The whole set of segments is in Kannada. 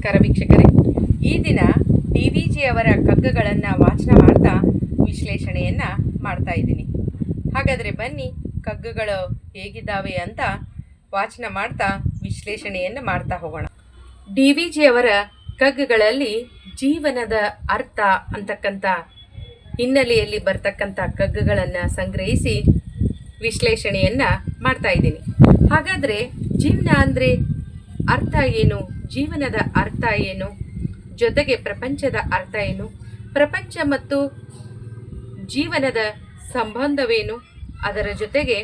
ನಮಸ್ಕಾರ ವೀಕ್ಷಕರೇ. ಈ ದಿನ ಡಿ ವಿ ಜಿ ಅವರ ಕಗ್ಗಗಳನ್ನು ವಾಚನ ಮಾಡ್ತಾ ವಿಶ್ಲೇಷಣೆಯನ್ನು ಮಾಡ್ತಾ ಇದ್ದೀನಿ. ಹಾಗಾದರೆ ಬನ್ನಿ, ಕಗ್ಗಗಳು ಹೇಗಿದ್ದಾವೆ ಅಂತ ವಾಚನ ಮಾಡ್ತಾ ವಿಶ್ಲೇಷಣೆಯನ್ನು ಮಾಡ್ತಾ ಹೋಗೋಣ. ಡಿ ವಿ ಜಿ ಅವರ ಕಗ್ಗಗಳಲ್ಲಿ ಜೀವನದ ಅರ್ಥ ಅಂತಕ್ಕಂಥ ಹಿನ್ನೆಲೆಯಲ್ಲಿ ಬರ್ತಕ್ಕಂಥ ಕಗ್ಗಗಳನ್ನು ಸಂಗ್ರಹಿಸಿ ವಿಶ್ಲೇಷಣೆಯನ್ನು ಮಾಡ್ತಾ ಇದ್ದೀನಿ. ಹಾಗಾದರೆ ಜೀವನ ಅಂದರೆ ಅರ್ಥ ಏನು? ಜೀವನದ ಅರ್ಥ ಏನು? ಜೊತೆಗೆ ಪ್ರಪಂಚದ ಅರ್ಥ ಏನು? ಪ್ರಪಂಚ ಮತ್ತು ಜೀವನದ ಸಂಬಂಧವೇನು? ಅದರ ಜೊತೆಗೆ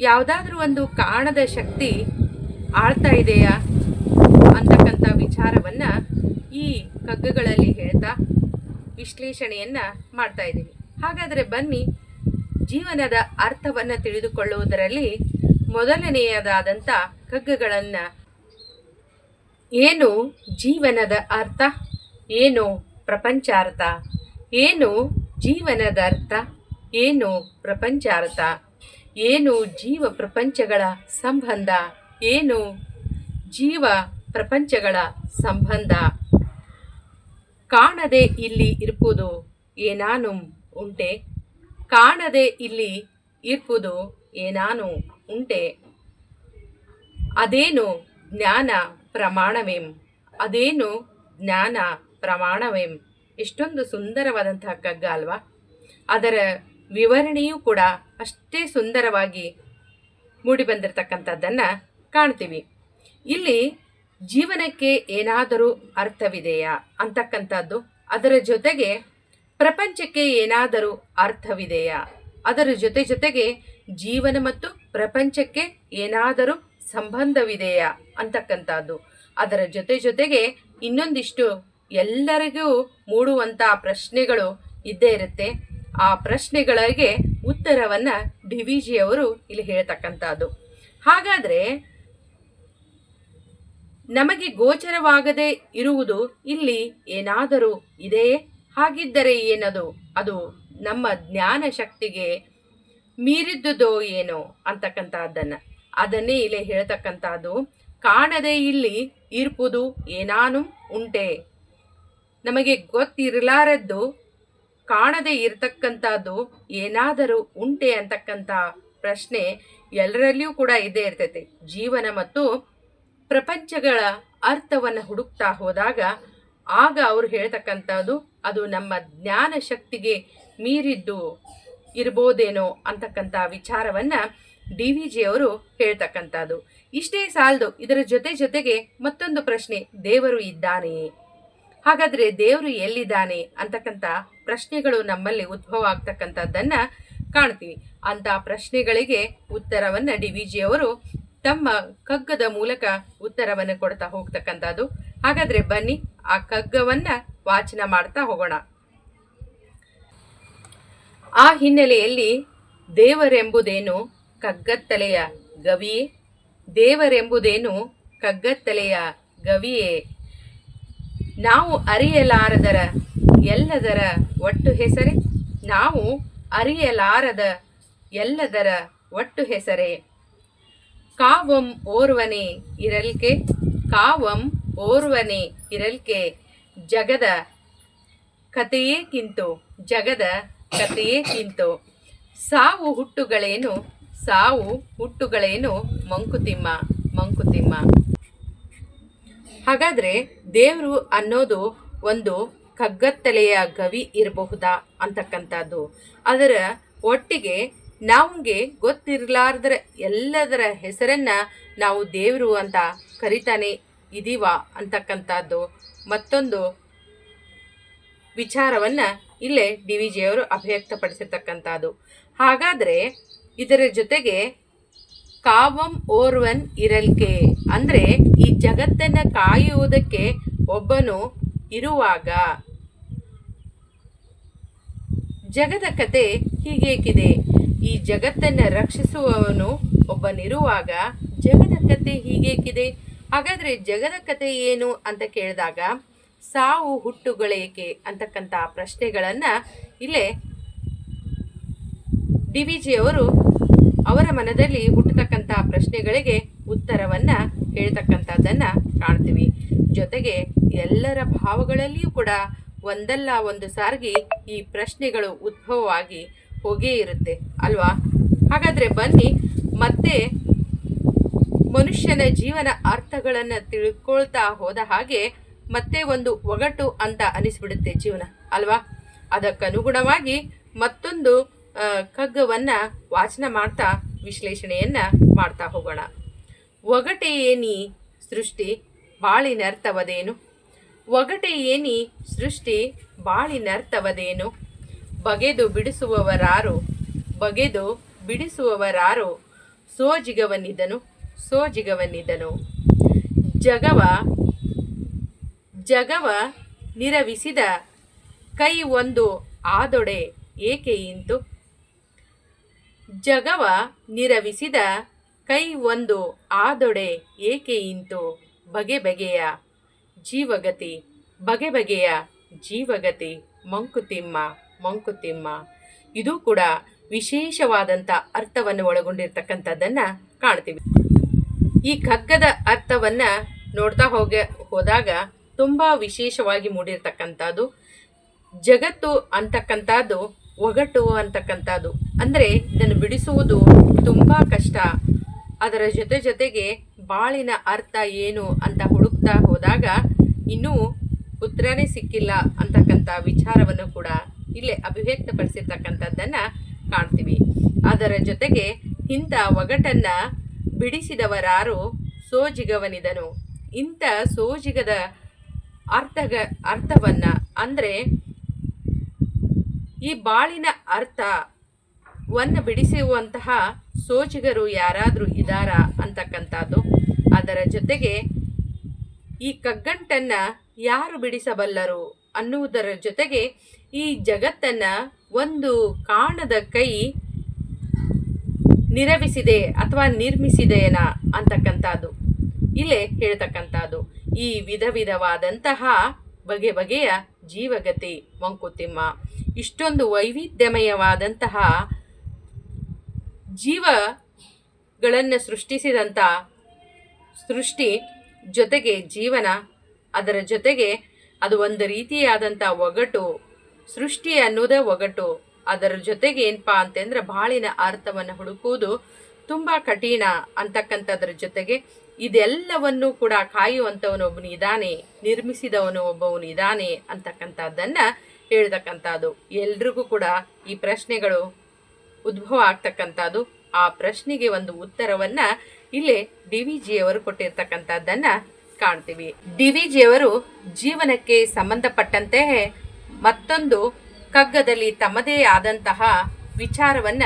ಯಾವುದಾದ್ರೂ ಒಂದು ಕಾಣದ ಶಕ್ತಿ ಆಳ್ತಾ ಇದೆಯಾ? ಅಂತಕ್ಕಂಥ ವಿಚಾರವನ್ನು ಈ ಕಗ್ಗಗಳಲ್ಲಿ ಹೇಳ್ತಾ ವಿಶ್ಲೇಷಣೆಯನ್ನು ಮಾಡ್ತಾ ಇದ್ದೀನಿ. ಹಾಗಾದರೆ ಬನ್ನಿ, ಜೀವನದ ಅರ್ಥವನ್ನು ತಿಳಿದುಕೊಳ್ಳುವುದರಲ್ಲಿ ಮೊದಲನೆಯದಾದಂಥ ಕಗ್ಗಗಳನ್ನು. ಏನು ಜೀವನದ ಅರ್ಥ? ಏನು ಪ್ರಪಂಚಾರ್ಥ? ಏನು ಜೀವನದ ಅರ್ಥ? ಏನು ಪ್ರಪಂಚಾರ್ಥ? ಏನು ಜೀವ ಪ್ರಪಂಚಗಳ ಸಂಬಂಧ? ಏನು ಜೀವ ಪ್ರಪಂಚಗಳ ಸಂಬಂಧ? ಕಾಣದೆ ಇಲ್ಲಿ ಇರ್ಬೋದು ಏನಾನು ಉಂಟೆ? ಕಾಣದೆ ಇಲ್ಲಿ ಇರ್ಬೋದು ಏನಾನು ಉಂಟೆ? ಅದೇನು ಜ್ಞಾನ ಪ್ರಮಾಣವೇಂ? ಅದೇನು ಜ್ಞಾನ ಪ್ರಮಾಣವೇಂ? ಎಷ್ಟೊಂದು ಸುಂದರವಾದಂತಹ ಕಗ್ಗ ಅಲ್ವಾ? ಅದರ ವಿವರಣೆಯೂ ಕೂಡ ಅಷ್ಟೇ ಸುಂದರವಾಗಿ ಮೂಡಿಬಂದಿರತಕ್ಕಂಥದ್ದನ್ನು ಕಾಣ್ತೀವಿ. ಇಲ್ಲಿ ಜೀವನಕ್ಕೆ ಏನಾದರೂ ಅರ್ಥವಿದೆಯಾ ಅಂತಕ್ಕಂಥದ್ದು, ಅದರ ಜೊತೆಗೆ ಪ್ರಪಂಚಕ್ಕೆ ಏನಾದರೂ ಅರ್ಥವಿದೆಯಾ, ಅದರ ಜೊತೆ ಜೊತೆಗೆ ಜೀವನ ಮತ್ತು ಪ್ರಪಂಚಕ್ಕೆ ಏನಾದರೂ ಸಂಬಂಧವಿದೆಯಾ ಅಂತಕ್ಕಂಥದ್ದು. ಅದರ ಜೊತೆ ಜೊತೆಗೆ ಇನ್ನೊಂದಿಷ್ಟು ಎಲ್ಲರಿಗೂ ಮೂಡುವಂಥ ಪ್ರಶ್ನೆಗಳು ಇದ್ದೇ ಇರುತ್ತೆ. ಆ ಪ್ರಶ್ನೆಗಳಿಗೆ ಉತ್ತರವನ್ನು ಡಿ ವಿ ಜಿ ಅವರು ಇಲ್ಲಿ ಹೇಳ್ತಕ್ಕಂಥದ್ದು. ಹಾಗಾದರೆ ನಮಗೆ ಗೋಚರವಾಗದೇ ಇರುವುದು ಇಲ್ಲಿ ಏನಾದರೂ ಇದೆಯೇ ಹಾಗಿದ್ದರೆ ಏನದು? ಅದು ನಮ್ಮ ಜ್ಞಾನ ಶಕ್ತಿಗೆ ಮೀರಿದ್ದುದೋ ಏನೋ ಅಂತಕ್ಕಂಥದ್ದನ್ನು. ಅದನ್ನೇ ಇಲ್ಲಿ ಹೇಳ್ತಕ್ಕಂಥದ್ದು. ಕಾಣದೆ ಇಲ್ಲಿ ಇರ್ಪುದು ಏನಾನು ಉಂಟೆ. ನಮಗೆ ಗೊತ್ತಿರಲಾರದ್ದು ಕಾಣದೇ ಇರತಕ್ಕಂಥದ್ದು ಏನಾದರೂ ಉಂಟೆ ಅಂತಕ್ಕಂಥ ಪ್ರಶ್ನೆ ಎಲ್ಲರಲ್ಲಿಯೂ ಕೂಡ ಇದ್ದೇ ಇರ್ತೈತೆ. ಜೀವನ ಮತ್ತು ಪ್ರಪಂಚಗಳ ಅರ್ಥವನ್ನು ಹುಡುಕ್ತಾ ಹೋದಾಗ ಆಗ ಅವರು ಹೇಳ್ತಕ್ಕಂಥದ್ದು ಅದು ನಮ್ಮ ಜ್ಞಾನ ಶಕ್ತಿಗೆ ಮೀರಿದ್ದು ಇರ್ಬೋದೇನೋ ಅಂತಕ್ಕಂಥ ವಿಚಾರವನ್ನು ಡಿ ವಿ ಜಿ ಅವರು ಹೇಳ್ತಕ್ಕಂಥದ್ದು. ಇಷ್ಟೇ ಸಾಲದು, ಇದರ ಜೊತೆ ಜೊತೆಗೆ ಮತ್ತೊಂದು ಪ್ರಶ್ನೆ, ದೇವರು ಇದ್ದಾನೆಯೇ? ಹಾಗಾದರೆ ದೇವರು ಎಲ್ಲಿದ್ದಾನೆ ಅಂತಕ್ಕಂಥ ಪ್ರಶ್ನೆಗಳು ನಮ್ಮಲ್ಲಿ ಉದ್ಭವ ಆಗ್ತಕ್ಕಂಥದ್ದನ್ನು ಕಾಣ್ತೀವಿ. ಅಂಥ ಪ್ರಶ್ನೆಗಳಿಗೆ ಉತ್ತರವನ್ನು ಡಿ ವಿ ಜಿ ಅವರು ತಮ್ಮ ಕಗ್ಗದ ಮೂಲಕ ಉತ್ತರವನ್ನು ಕೊಡ್ತಾ ಹೋಗ್ತಕ್ಕಂಥದ್ದು. ಹಾಗಾದರೆ ಬನ್ನಿ, ಆ ಕಗ್ಗವನ್ನು ವಾಚನ ಮಾಡ್ತಾ ಹೋಗೋಣ. ಆ ಹಿನ್ನೆಲೆಯಲ್ಲಿ ದೇವರೆಂಬುದೇನು? ಕಗ್ಗತ್ತಲೆಯ ಗವಿಯೇ, ದೇವರೆಂಬುದೇನು ಕಗ್ಗತ್ತಲೆಯ ಗವಿಯೇ? ನಾವು ಅರಿಯಲಾರದರ ಎಲ್ಲದರ ಒಟ್ಟು ಹೆಸರೇ? ನಾವು ಅರಿಯಲಾರದ ಎಲ್ಲದರ ಒಟ್ಟು ಹೆಸರೇ? ಕಾವಂ ಓರ್ವನೆ ಇರಲ್ಕೆ? ಕಾವಂ ಓರ್ವನೆ ಇರಲ್ಕೆ? ಜಗದ ಕಥೆಯೇ ಕಿಂತು, ಜಗದ ಕಥೆಯೇ ಕಿಂತು. ಸಾವು ಹುಟ್ಟುಗಳೇನು? ಸಾವು ಹುಟ್ಟುಗಳೇನು? ಮಂಕುತಿಮ್ಮ ಮಂಕುತಿಮ್ಮ. ಹಾಗಾದರೆ ದೇವರು ಅನ್ನೋದು ಒಂದು ಕಗ್ಗತ್ತಲೆಯ ಗವಿ ಇರಬಹುದಾ ಅಂತಕ್ಕಂಥದ್ದು. ಅದರ ಒಟ್ಟಿಗೆ ನಮಗೆ ಗೊತ್ತಿರಲಾರ್ದರ ಎಲ್ಲದರ ಹೆಸರನ್ನು ನಾವು ದೇವರು ಅಂತ ಕರಿತಾನೆ ಇದೀವ ಅಂತಕ್ಕಂಥದ್ದು. ಮತ್ತೊಂದು ವಿಚಾರವನ್ನು ಇಲ್ಲೇ ಡಿ ವಿ ಜಿಯವರು ಅಭಿವ್ಯಕ್ತಪಡಿಸಿರ್ತಕ್ಕಂಥದ್ದು. ಹಾಗಾದರೆ ಇದರ ಜೊತೆಗೆ ಕಾವಂ ಓರ್ವನ್ ಇರಲ್ಕೆ. ಅಂದರೆ ಈ ಜಗತ್ತನ್ನು ಕಾಯುವುದಕ್ಕೆ ಒಬ್ಬನು ಇರುವಾಗ. ಜಗದ ಕತೆ ಹೀಗೇಕಿದೆ. ಈ ಜಗತ್ತನ್ನು ರಕ್ಷಿಸುವವನು ಒಬ್ಬನಿರುವಾಗ ಜಗದ ಕತೆ ಹೀಗೇಕಿದೆ. ಹಾಗಾದರೆ ಜಗದ ಕತೆ ಏನು ಅಂತ ಕೇಳಿದಾಗ ಸಾವು ಹುಟ್ಟುಗಳೇಕೆ ಅಂತಕ್ಕಂಥ ಪ್ರಶ್ನೆಗಳನ್ನು ಇಲ್ಲೇ ಡಿ ವಿ ಜಿಯವರು ಅವರ ಮನದಲ್ಲಿ ಹುಟ್ಟತಕ್ಕಂತಹ ಪ್ರಶ್ನೆಗಳಿಗೆ ಉತ್ತರವನ್ನು ಹೇಳ್ತಕ್ಕಂಥದ್ದನ್ನು ಕಾಣ್ತೀವಿ. ಜೊತೆಗೆ ಎಲ್ಲರ ಭಾವಗಳಲ್ಲಿಯೂ ಕೂಡ ಒಂದಲ್ಲ ಒಂದು ಸಾರಿಗೆ ಈ ಪ್ರಶ್ನೆಗಳು ಉದ್ಭವವಾಗಿ ಹೋಗೇ ಇರುತ್ತೆ, ಅಲ್ವಾ? ಹಾಗಾದರೆ ಬನ್ನಿ, ಮತ್ತೆ ಮನುಷ್ಯನ ಜೀವನ ಅರ್ಥಗಳನ್ನು ತಿಳ್ಕೊಳ್ತಾ ಹೋದ ಹಾಗೆ ಮತ್ತೆ ಒಂದು ಒಗಟು ಅಂತ ಅನಿಸ್ಬಿಡುತ್ತೆ ಜೀವನ, ಅಲ್ವಾ? ಅದಕ್ಕನುಗುಣವಾಗಿ ಮತ್ತೊಂದು ಕಗ್ಗವನ್ನ ವಾಚನ ಮಾಡ್ತಾ ವಿಶ್ಲೇಷಣೆಯನ್ನ ಮಾಡ್ತಾ ಹೋಗೋಣ. ಒಗಟೆ ಏನಿ ಸೃಷ್ಟಿ ಬಾಳಿನರ್ಥವದೇನು ಒಗಟೆ ಏನಿ ಸೃಷ್ಟಿ ಬಾಳಿನರ್ಥವದೇನು ಬಗೆದು ಬಿಡಿಸುವವರಾರು ಬಗೆದು ಬಿಡಿಸುವವರಾರು ಸೋಜಿಗವನಿದನು ಸೋಜಿಗವನಿದನು. ಜಗವ ಜಗವ ನಿರವಿಸಿದ ಕೈ ಒಂದು ಆದೊಡೆ ಏಕೆ ಇಂತು? ಜಗವ ನಿರವಿಸಿದ ಕೈ ಒಂದು ಆದೊಡೆ ಏಕೆ ಇಂತು ಬಗೆ ಬಗೆಯ ಜೀವಗತಿ, ಬಗೆ ಬಗೆಯ ಜೀವಗತಿ, ಮಂಕುತಿಮ್ಮ ಮಂಕುತಿಮ್ಮ. ಇದು ಕೂಡ ವಿಶೇಷವಾದಂಥ ಅರ್ಥವನ್ನು ಒಳಗೊಂಡಿರ್ತಕ್ಕಂಥದ್ದನ್ನು ಕಾಣ್ತೀವಿ. ಈ ಕಗ್ಗದ ಅರ್ಥವನ್ನು ನೋಡ್ತಾ ಹೋಗ, ಹೋದಾಗ ತುಂಬ ವಿಶೇಷವಾಗಿ ಮೂಡಿರ್ತಕ್ಕಂಥದ್ದು ಜಗತ್ತು ಅಂತಕ್ಕಂಥದ್ದು ಒಗಟು ಅಂತಕ್ಕಂಥದ್ದು. ಅಂದರೆ ಇದನ್ನು ಬಿಡಿಸುವುದು ತುಂಬ ಕಷ್ಟ. ಅದರ ಜೊತೆ ಜೊತೆಗೆ ಬಾಳಿನ ಅರ್ಥ ಏನು ಅಂತ ಹುಡುಕ್ತಾ ಹೋದಾಗ ಇನ್ನೂ ಉತ್ತರನೇ ಸಿಕ್ಕಿಲ್ಲ ಅಂತಕ್ಕಂಥ ವಿಚಾರವನ್ನು ಕೂಡ ಇಲ್ಲೇ ಅಭಿವ್ಯಕ್ತಪಡಿಸಿರ್ತಕ್ಕಂಥದ್ದನ್ನು ಕಾಣ್ತೀವಿ. ಅದರ ಜೊತೆಗೆ ಇಂಥ ಒಗಟನ್ನು ಬಿಡಿಸಿದವರಾರು ಸೋಜಿಗವನಿದನು. ಇಂಥ ಸೋಜಿಗದ ಅರ್ಥಗ, ಅರ್ಥವನ್ನು ಅಂದರೆ ಈ ಬಾಳಿನ ಅರ್ಥ ಅರ್ಥವನ್ನು ಬಿಡಿಸುವಂತಹ ಸೋಜಿಗರು ಯಾರಾದರೂ ಇದ್ದಾರಾ ಅಂತಕ್ಕಂಥದ್ದು. ಅದರ ಜೊತೆಗೆ ಈ ಕಗ್ಗಂಟನ್ನು ಯಾರು ಬಿಡಿಸಬಲ್ಲರು ಅನ್ನುವುದರ ಜೊತೆಗೆ ಈ ಜಗತ್ತನ್ನು ಒಂದು ಕಾಣದ ಕೈ ನಿರವಿಸಿದೆ ಅಥವಾ ನಿರ್ಮಿಸಿದೆಯೇನಾ ಅಂತಕ್ಕಂಥದ್ದು. ಇಲ್ಲೇ ಹೇಳ್ತಕ್ಕಂಥದ್ದು. ಈ ವಿಧ ವಿಧವಾದಂತಹ ಬಗೆ ಬಗೆಯ ಜೀವಗತಿ, ಮಂಕುತಿಮ್ಮ. ಇಷ್ಟೊಂದು ವೈವಿಧ್ಯಮಯವಾದಂತಹ ಜೀವಗಳನ್ನು ಸೃಷ್ಟಿಸಿದಂಥ ಸೃಷ್ಟಿ ಜೊತೆಗೆ ಜೀವನ, ಅದರ ಜೊತೆಗೆ ಅದು ಒಂದು ರೀತಿಯಾದಂಥ ಒಗಟು, ಸೃಷ್ಟಿ ಅನ್ನೋದೇ ಒಗಟು, ಅದರ ಜೊತೆಗೆ ಏನಪ್ಪಾ ಅಂತಂದ್ರೆ ಬಾಳಿನ ಅರ್ಥವನ್ನು ಹುಡುಕುವುದು ತುಂಬ ಕಠಿಣ ಅಂತಕ್ಕಂಥದ್ರ ಜೊತೆಗೆ ಇದೆಲ್ಲವನ್ನು ಕೂಡ ಕಾಯುವಂಥವನು ಒಬ್ಬನು ಇದ್ದಾನೆ, ನಿರ್ಮಿಸಿದವನು ಒಬ್ಬವನು ಇದ್ದಾನೆ ಅಂತಕ್ಕಂಥದ್ದನ್ನ ಹೇಳ್ತಕ್ಕಂಥದ್ದು ಎಲ್ರಿಗೂ ಕೂಡ ಈ ಪ್ರಶ್ನೆಗಳು ಉದ್ಭವ ಆಗ್ತಕ್ಕಂಥದ್ದು. ಆ ಪ್ರಶ್ನೆಗೆ ಒಂದು ಉತ್ತರವನ್ನ ಇಲ್ಲೇ ಡಿ ವಿ ಜಿಯವರು ಕೊಟ್ಟಿರ್ತಕ್ಕಂಥದ್ದನ್ನ ಕಾಣ್ತೀವಿ. ಡಿ ವಿ ಜಿಯವರು ಜೀವನಕ್ಕೆ ಸಂಬಂಧಪಟ್ಟಂತೆ ಮತ್ತೊಂದು ಕಗ್ಗದಲ್ಲಿ ತಮ್ಮದೇ ಆದಂತಹ ವಿಚಾರವನ್ನ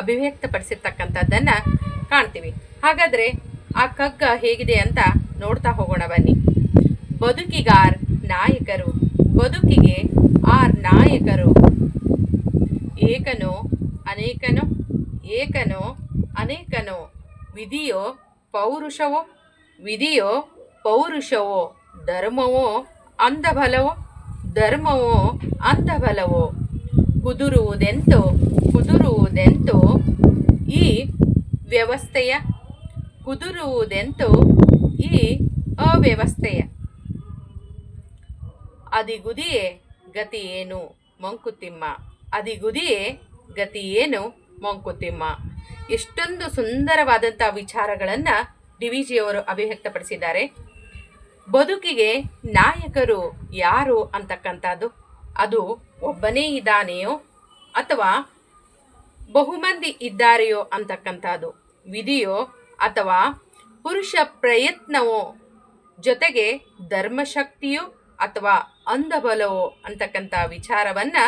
ಅಭಿವ್ಯಕ್ತಪಡಿಸಿರ್ತಕ್ಕಂಥದ್ದನ್ನ ಕಾಣ್ತೀವಿ. ಹಾಗಾದ್ರೆ ಆ ಕಗ್ಗ ಹೇಗಿದೆ ಅಂತ ನೋಡ್ತಾ ಹೋಗೋಣ ಬನ್ನಿ. ಬದುಕಿಗಾರ್ ನಾಯಕರು ಬದುಕಿಗೆ ಆರ್ ನಾಯಕರು. ಏಕನೋ, ಅನೇಕನೋ ಏಕನೋ, ಅನೇಕನೋ. ವಿಧಿಯೋ, ಪೌರುಷವೋ ವಿಧಿಯೋ, ಪೌರುಷವೋ. ಧರ್ಮವೋ, ಅಂಧಬಲವೋ. ಧರ್ಮವೋ, ಅಂಧಬಲವೋ. ಕುದುರುವುದೆಂತೋ ಕುದುರುವುದೆಂತೋ. ಈ ವ್ಯವಸ್ಥೆಯ, ಕುದುರುವುದೆಂತೋ. ಈ ಅವ್ಯವಸ್ಥೆಯ. ಅದಿಗುದಿಯೇ ಗತಿ ಏನು? ಮಂಕುತಿಮ್ಮ. ಅದಿಗುದಿಯೇ ಗತಿ ಏನು? ಮಂಕುತಿಮ್ಮ. ಎಷ್ಟೊಂದು ಸುಂದರವಾದಂಥ ವಿಚಾರಗಳನ್ನು ಡಿ ವಿ ಜಿಯವರು ಅಭಿವ್ಯಕ್ತಪಡಿಸಿದ್ದಾರೆ. ಬದುಕಿಗೆ ನಾಯಕರು ಯಾರು ಅಂತಕ್ಕಂಥದ್ದು? ಅದು ಒಬ್ಬನೇ ಇದ್ದಾನೆಯೋ ಅಥವಾ ಬಹುಮಂದಿ ಇದ್ದಾರೆಯೋ ಅಂತಕ್ಕಂಥದ್ದು? ವಿಧಿಯೋ ಅಥವಾ ಪುರುಷ ಪ್ರಯತ್ನವೋ ಜೊತೆಗೆ ಧರ್ಮಶಕ್ತಿಯೋ ಅಥವಾ ಅಂಧಬಲವೋ ಅಂತಕ್ಕಂಥ ವಿಚಾರವನ್ನ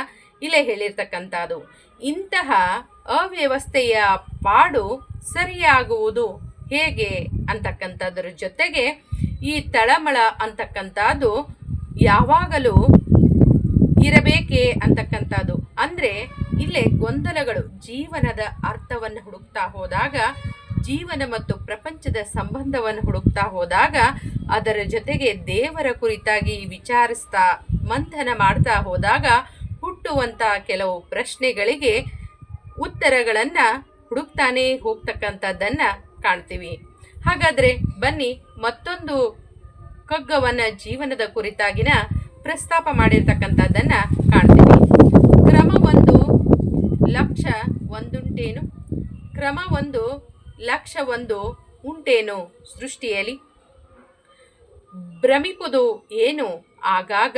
ಇಲ್ಲೇ ಹೇಳಿರ್ತಕ್ಕಂಥದ್ದು. ಇಂತಹ ಅವ್ಯವಸ್ಥೆಯ ಪಾಡು ಸರಿಯಾಗುವುದು ಹೇಗೆ ಅಂತಕ್ಕಂಥದ್ರ ಜೊತೆಗೆ ಈ ತಳಮಳ ಅಂತಕ್ಕಂಥದ್ದು ಯಾವಾಗಲೂ ಇರಬೇಕೇ ಅಂತಕ್ಕಂಥದ್ದು. ಅಂದರೆ ಇಲ್ಲೇ ಗೊಂದಲಗಳು ಜೀವನದ ಅರ್ಥವನ್ನು ಹುಡುಕ್ತಾ ಹೋದಾಗ ಜೀವನ ಮತ್ತು ಪ್ರಪಂಚದ ಸಂಬಂಧವನ್ನು ಹುಡುಕ್ತಾ ಹೋದಾಗ ಅದರ ಜೊತೆಗೆ ದೇವರ ಕುರಿತಾಗಿ ವಿಚಾರಿಸ್ತಾ, ಮಂಥನ ಮಾಡ್ತಾ ಹೋದಾಗ ಹುಟ್ಟುವಂತ ಕೆಲವು ಪ್ರಶ್ನೆಗಳಿಗೆ ಉತ್ತರಗಳನ್ನ ಹುಡುಕ್ತಾನೇ ಹೋಗ್ತಕ್ಕಂಥದ್ದನ್ನ ಕಾಣ್ತೀವಿ. ಹಾಗಾದ್ರೆ ಬನ್ನಿ ಮತ್ತೊಂದು ಕಗ್ಗವನ್ನ ಜೀವನದ ಕುರಿತಾಗಿನ ಪ್ರಸ್ತಾಪ ಮಾಡಿರ್ತಕ್ಕಂಥದ್ದನ್ನ ಕಾಣ್ತೀವಿ. ಕ್ರಮ ಒಂದು ಲಕ್ಷ ಒಂದುಂಟೇನು? ಕ್ರಮ ಒಂದು ಲಕ್ಷ ಒಂದು ಉಂಟೇನು ಸೃಷ್ಟಿಯಲ್ಲಿ? ಭ್ರಮಿಪುದು ಏನು ಆಗಾಗ?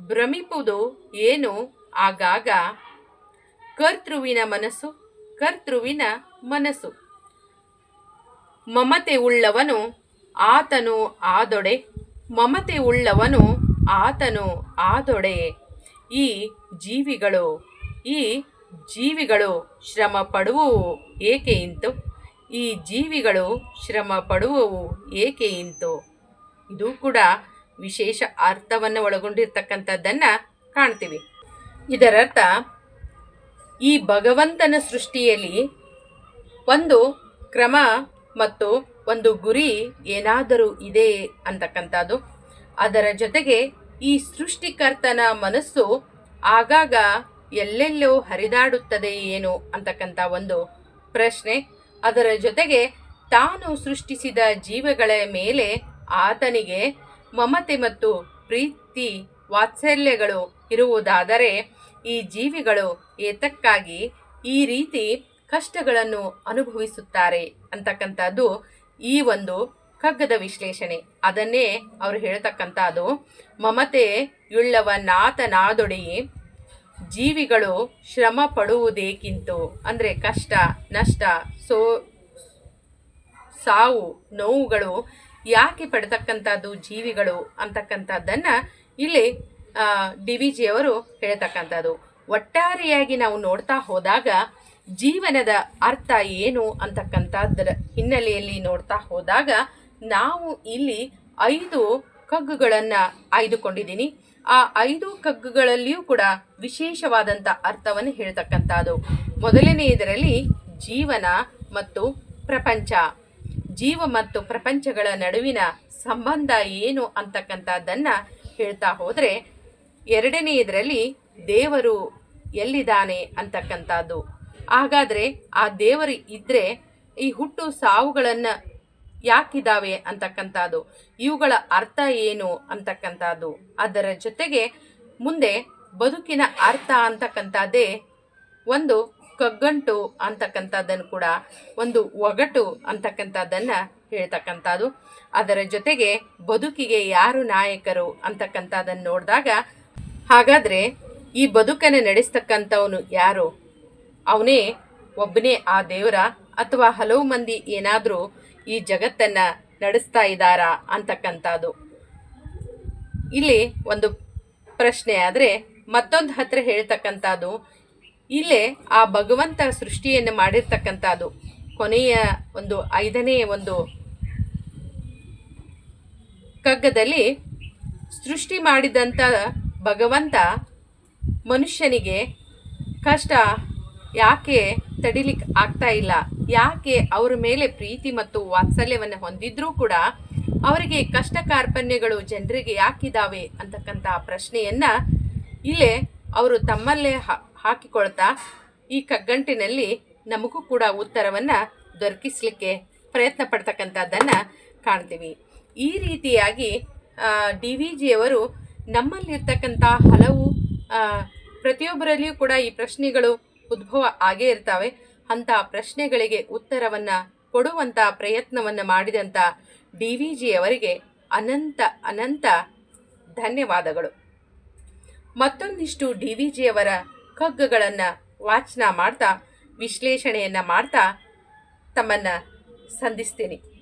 ಭ್ರಮಿಪುದು ಏನು ಆಗಾಗ? ಕರ್ತೃವಿನ ಮನಸ್ಸು ಕರ್ತೃವಿನ ಮನಸ್ಸು. ಮಮತೆ ಉಳ್ಳವನು ಆತನು ಆದೊಡೆ, ಮಮತೆ ಉಳ್ಳವನು ಆತನು ಆದೊಡೆ. ಈ ಜೀವಿಗಳು ಈ ಜೀವಿಗಳು ಶ್ರಮ ಪಡುವು ಏಕೆ ಇಂತು? ಈ ಜೀವಿಗಳು ಶ್ರಮ ಪಡುವವು ಏಕೆ ಇಂತು? ಇದು ಕೂಡ ವಿಶೇಷ ಅರ್ಥವನ್ನು ಒಳಗೊಂಡಿರ್ತಕ್ಕಂಥದ್ದನ್ನು ಕಾಣ್ತೀವಿ. ಇದರರ್ಥ, ಈ ಭಗವಂತನ ಸೃಷ್ಟಿಯಲ್ಲಿ ಒಂದು ಕ್ರಮ ಮತ್ತು ಒಂದು ಗುರಿ ಏನಾದರೂ ಇದೆ ಅಂತಕ್ಕಂಥದ್ದು. ಅದರ ಜೊತೆಗೆ ಈ ಸೃಷ್ಟಿಕರ್ತನ ಮನಸ್ಸು ಆಗಾಗ ಎಲ್ಲೆಲ್ಲೋ ಹರಿದಾಡುತ್ತದೆ ಏನು ಅಂತಕ್ಕಂಥ ಒಂದು ಪ್ರಶ್ನೆ ಅದರ ಜೊತೆಗೆ ತಾನು ಸೃಷ್ಟಿಸಿದ ಜೀವಗಳ ಮೇಲೆ ಆತನಿಗೆ ಮಮತೆ ಮತ್ತು ಪ್ರೀತಿ ವಾತ್ಸಲ್ಯಗಳು ಇರುವುದಾದರೆ ಈ ಜೀವಿಗಳು ಏತಕ್ಕಾಗಿ ಈ ರೀತಿ ಕಷ್ಟಗಳನ್ನು ಅನುಭವಿಸುತ್ತಾರೆ ಅಂತಕ್ಕಂಥದ್ದು ಈ ಒಂದು ಕಗ್ಗದ ವಿಶ್ಲೇಷಣೆ. ಅದನ್ನೇ ಅವರು ಹೇಳ್ತಕ್ಕಂಥದ್ದು ಮಮತೆ ಯುಳ್ಳವನಾತನಾದೊಡೆಯೇ ಜೀವಿಗಳು ಶ್ರಮ ಪಡುವುದೇಕಿಂತು? ಅಂದರೆ ಕಷ್ಟ, ನಷ್ಟ, ಸೋ, ಸಾವು, ನೋವುಗಳು ಯಾಕೆ ಪಡತಕ್ಕಂಥದ್ದು ಜೀವಿಗಳು ಅಂತಕ್ಕಂಥದ್ದನ್ನು ಇಲ್ಲಿ ಡಿ ವಿ ಜಿಯವರು ಹೇಳ್ತಕ್ಕಂಥದ್ದು. ಒಟ್ಟಾರೆಯಾಗಿ ನಾವು ನೋಡ್ತಾ ಹೋದಾಗ ಜೀವನದ ಅರ್ಥ ಏನು ಅಂತಕ್ಕಂಥದ್ದರ ಹಿನ್ನೆಲೆಯಲ್ಲಿ ನೋಡ್ತಾ ಹೋದಾಗ ನಾವು ಇಲ್ಲಿ ಐದು ಕಗ್ಗುಗಳನ್ನು ಆಯ್ದುಕೊಂಡಿದ್ದೀನಿ. ಆ ಐದು ಕಗ್ಗುಗಳಲ್ಲಿಯೂ ಕೂಡ ವಿಶೇಷವಾದಂಥ ಅರ್ಥವನ್ನು ಹೇಳ್ತಕ್ಕಂಥದ್ದು. ಮೊದಲನೆಯದರಲ್ಲಿ ಜೀವನ ಮತ್ತು ಪ್ರಪಂಚ. ಜೀವ ಮತ್ತು ಪ್ರಪಂಚಗಳ ನಡುವಿನ ಸಂಬಂಧ ಏನು ಅಂತಕ್ಕಂಥದ್ದನ್ನು ಹೇಳ್ತಾ ಹೋದರೆ, ಎರಡನೆಯದರಲ್ಲಿ ದೇವರು ಎಲ್ಲಿದ್ದಾನೆ ಅಂತಕ್ಕಂಥದ್ದು. ಹಾಗಾದರೆ ಆ ದೇವರು ಇದ್ದರೆ ಈ ಹುಟ್ಟು ಸಾವುಗಳನ್ನು ಯಾಕಿದ್ದಾವೆ ಅಂತಕ್ಕಂಥದ್ದು? ಇವುಗಳ ಅರ್ಥ ಏನು ಅಂತಕ್ಕಂಥದ್ದು? ಅದರ ಜೊತೆಗೆ ಮುಂದೆ ಬದುಕಿನ ಅರ್ಥ ಅಂತಕ್ಕಂಥದ್ದೇ ಒಂದು ಕಗ್ಗಂಟು ಅಂತಕ್ಕಂಥದ್ದನ್ನು ಕೂಡ, ಒಂದು ಒಗಟು ಅಂತಕ್ಕಂಥದ್ದನ್ನು ಹೇಳ್ತಕ್ಕಂಥದ್ದು. ಅದರ ಜೊತೆಗೆ ಬದುಕಿಗೆ ಯಾರು ನಾಯಕರು ಅಂತಕ್ಕಂಥದ್ದನ್ನು ನೋಡಿದಾಗ, ಹಾಗಾದರೆ ಈ ಬದುಕನ್ನು ನಡೆಸ್ತಕ್ಕಂಥವನು ಯಾರು? ಅವನೇ ಒಬ್ಬನೇ ಆ ದೇವರ, ಅಥವಾ ಹಲವು ಮಂದಿ ಏನಾದರೂ ಈ ಜಗತ್ತನ್ನು ನಡೆಸ್ತಾ ಇದ್ದಾರಾ ಅಂತಕ್ಕಂಥದ್ದು. ಇಲ್ಲಿ ಒಂದು ಪ್ರಶ್ನೆ ಆದರೆ ಮತ್ತೊಂದು ಹತ್ರ ಹೇಳ್ತಕ್ಕಂಥದ್ದು, ಇಲ್ಲೇ ಆ ಭಗವಂತ ಸೃಷ್ಟಿಯನ್ನು ಮಾಡಿರ್ತಕ್ಕಂಥದ್ದು ಕೊನೆಯ ಒಂದು ಐದನೇ ಒಂದು ಕಗ್ಗದಲ್ಲಿ ಸೃಷ್ಟಿ ಮಾಡಿದಂಥ ಭಗವಂತ ಮನುಷ್ಯನಿಗೆ ಕಷ್ಟ ಯಾಕೆ ತಡಿಲಿಕ್ಕೆ ಆಗ್ತಾ ಇಲ್ಲ? ಯಾಕೆ ಅವರ ಮೇಲೆ ಪ್ರೀತಿ ಮತ್ತು ವಾತ್ಸಲ್ಯವನ್ನು ಹೊಂದಿದ್ರೂ ಕೂಡ ಅವರಿಗೆ ಕಷ್ಟ ಕಾರ್ಪಣ್ಯಗಳು ಜನರಿಗೆ ಯಾಕಿದಾವೆ ಅಂತಕ್ಕಂಥ ಪ್ರಶ್ನೆಯನ್ನ ಇಲ್ಲೇ ಅವರು ತಮ್ಮಲ್ಲೇ ಹಾಕಿಕೊಳ್ತಾ ಈ ಕಗ್ಗಂಟಿನಲ್ಲಿ ನಮಗೂ ಕೂಡ ಉತ್ತರವನ್ನು ದೊರಕಿಸಲಿಕ್ಕೆ ಪ್ರಯತ್ನ ಪಡ್ತಕ್ಕಂಥದ್ದನ್ನು ಕಾಣ್ತೀವಿ. ಈ ರೀತಿಯಾಗಿ ಡಿ ವಿ ಜಿಯವರು ನಮ್ಮಲ್ಲಿರ್ತಕ್ಕಂಥ ಹಲವು ಪ್ರತಿಯೊಬ್ಬರಲ್ಲಿಯೂ ಕೂಡ ಈ ಪ್ರಶ್ನೆಗಳು ಉದ್ಭವ ಆಗೇ ಇರ್ತವೆ. ಅಂಥ ಪ್ರಶ್ನೆಗಳಿಗೆ ಉತ್ತರವನ್ನು ಕೊಡುವಂಥ ಪ್ರಯತ್ನವನ್ನು ಮಾಡಿದಂಥ ಡಿ ವಿ ಅನಂತ ಅನಂತ ಧನ್ಯವಾದಗಳು. ಮತ್ತೊಂದಿಷ್ಟು ಡಿ ವಿ ಜಿಯವರ ಕಗ್ಗಗಳನ್ನು ವಾಚನ ಮಾಡ್ತಾ, ವಿಶ್ಲೇಷಣೆಯನ್ನು ಮಾಡ್ತಾ ತಮ್ಮನ್ನು ಸಂಧಿಸ್ತೀನಿ.